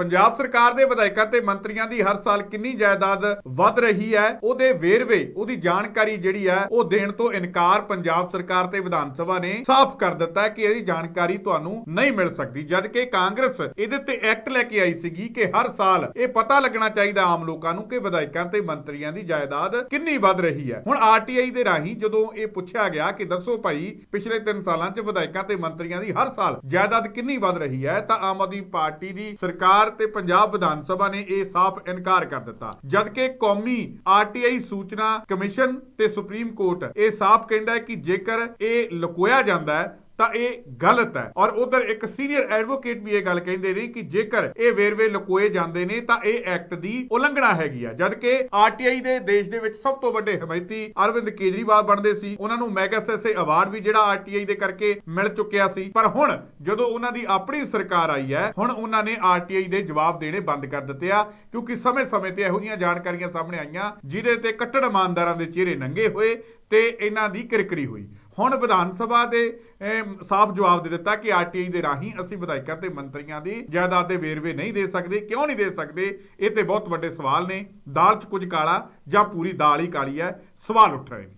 ਪੰਜਾਬ ਸਰਕਾਰ ਦੇ ਵਿਧਾਇਕਾਂ ਤੇ ਮੰਤਰੀਆਂ ਦੀ ਹਰ ਸਾਲ ਕਿੰਨੀ ਜਾਇਦਾਦ ਵੱਧ ਰਹੀ ਹੈ, ਉਹਦੇ ਵੇਰਵੇ, ਉਹਦੀ ਜਾਣਕਾਰੀ ਜਿਹੜੀ ਹੈ, ਉਹ ਦੇਣ ਤੋਂ ਇਨਕਾਰ ਪੰਜਾਬ ਸਰਕਾਰ ਤੇ ਵਿਧਾਨ ਸਭਾ ਨੇ ਸਾਫ਼ ਕਰ ਦਿੱਤਾ ਕਿ ਇਹਦੀ ਜਾਣਕਾਰੀ ਤੁਹਾਨੂੰ ਨਹੀਂ ਮਿਲ ਸਕਦੀ। ਜਦ ਕਿ ਕਾਂਗਰਸ ਇਹਦੇ ਤੇ ਐਕਟ ਲੈ ਕੇ ਆਈ ਸੀਗੀ ਕਿ ਹਰ ਸਾਲ ਇਹ ਪਤਾ ਲੱਗਣਾ ਚਾਹੀਦਾ ਆਮ ਲੋਕਾਂ ਨੂੰ ਕਿ ਵਿਧਾਇਕਾਂ ਤੇ ਮੰਤਰੀਆਂ ਦੀ ਜਾਇਦਾਦ ਕਿੰਨੀ ਵੱਧ ਰਹੀ ਹੈ। ਹੁਣ ਆਰਟੀਆਈ ਦੇ ਰਾਹੀਂ ਜਦੋਂ ਇਹ ਪੁੱਛਿਆ ਗਿਆ ਕਿ ਦੱਸੋ ਭਾਈ, ਪਿਛਲੇ 3 ਸਾਲਾਂ 'ਚ ਵਿਧਾਇਕਾਂ ਤੇ ਮੰਤਰੀਆਂ ਦੀ ਹਰ ਸਾਲ ਜਾਇਦਾਦ ਕਿੰਨੀ ਵੱਧ ਰਹੀ ਹੈ, ਤਾਂ ਆਮ ਆਦਮੀ ਪਾਰਟੀ ਦੀ ਸਰਕਾਰ ਤੇ ਪੰਜਾਬ ਵਿਧਾਨ ਸਭਾ ਨੇ ਇਹ ਸਾਫ਼ ਇਨਕਾਰ ਕਰ ਦਿੱਤਾ। ਜਦਕਿ ਕੌਮੀ ਆਰਟੀਆਈ ਸੂਚਨਾ ਕਮਿਸ਼ਨ ਤੇ ਸੁਪਰੀਮ ਕੋਰਟ ਇਹ ਸਾਫ਼ ਕਹਿੰਦਾ ਹੈ ਕਿ ਜੇਕਰ ਇਹ ਲੁਕੋਇਆ ਜਾਂਦਾ ਹੈ ਤਾਂ ਇਹ ਗਲਤ ਹੈ। ਔਰ ਉਧਰ ਇੱਕ ਸੀਨੀਅਰ ਐਡਵੋਕੇਟ ਵੀ ਇਹ ਗੱਲ ਕਹਿੰਦੇ ਨੇ ਕਿ ਜੇਕਰ ਇਹ ਵੇਰਵੇ ਲੁਕੋਏ ਜਾਂਦੇ ਨੇ, ਤਾਂ ਇਹ ਐਕਟ ਦੀ ਉਲੰਘਣਾ ਹੈਗੀ ਆ। ਜਦ ਕਿ ਆਰਟੀਆਈ ਦੇ ਦੇਸ਼ ਦੇ ਵਿੱਚ ਸਭ ਤੋਂ ਵੱਡੇ ਹਮਾਇਤੀ ਅਰਵਿੰਦ ਕੇਜਰੀਵਾਲ ਬਣਦੇ ਸੀ। ਉਹਨਾਂ ਨੂੰ ਮੈਗਾਸੈਸੇ ਅਵਾਰਡ ਵੀ ਜਿਹੜਾ ਆਰਟੀਆਈ ਦੇ ਕਰਕੇ ਮਿਲ ਚੁੱਕਿਆ ਸੀ। ਪਰ ਹੁਣ ਜਦੋਂ ਉਹਨਾਂ ਦੀ ਆਪਣੀ ਸਰਕਾਰ ਆਈ ਹੈ, ਹੁਣ ਉਹਨਾਂ ਨੇ ਆਰਟੀਆਈ ਦੇ ਜਵਾਬ ਦੇਣੇ ਬੰਦ ਕਰ ਦਿੱਤੇ ਆ, ਕਿਉਂਕਿ ਸਮੇਂ-ਸਮੇਂ ਤੇ ਇਹੋ ਜਿਹੀਆਂ ਜਾਣਕਾਰੀਆਂ ਸਾਹਮਣੇ ਆਈਆਂ, ਜਿਹਦੇ ਤੇ ਕੱਟੜ ਇਮਾਨਦਾਰਾਂ ਦੇ ਚਿਹਰੇ ਨੰਗੇ ਹੋਏ ਤੇ ਇਹਨਾਂ ਦੀ ਕਿਰਕਰੀ ਹੋਈ। ਹੁਣ ਵਿਧਾਨ ਸਭਾ ਦੇ ਸਾਫ਼ ਜਵਾਬ ਦੇ ਦਿੱਤਾ ਕਿ ਆਰਟੀਆਈ ਦੇ ਰਾਹੀਂ ਅਸੀਂ ਵਿਧਾਇਕਾਂ ਤੇ ਮੰਤਰੀਆਂ ਦੀ ਜਾਇਦਾਦ ਦੇ ਵੇਰਵੇ ਨਹੀਂ ਦੇ ਸਕਦੇ, ਕਿਉਂ ਨਹੀਂ ਦੇ ਸਕਦੇ? ਇਹ ਤੇ ਬਹੁਤ ਵੱਡੇ ਸਵਾਲ ਨੇ। ਦਾਲ 'ਚ ਕੁਝ ਕਾਲਾ ਜਾਂ ਪੂਰੀ ਦਾਲ ਹੀ ਕਾਲੀ ਹੈ? ਸਵਾਲ ਉੱਠ ਰਹੇ ਨੇ।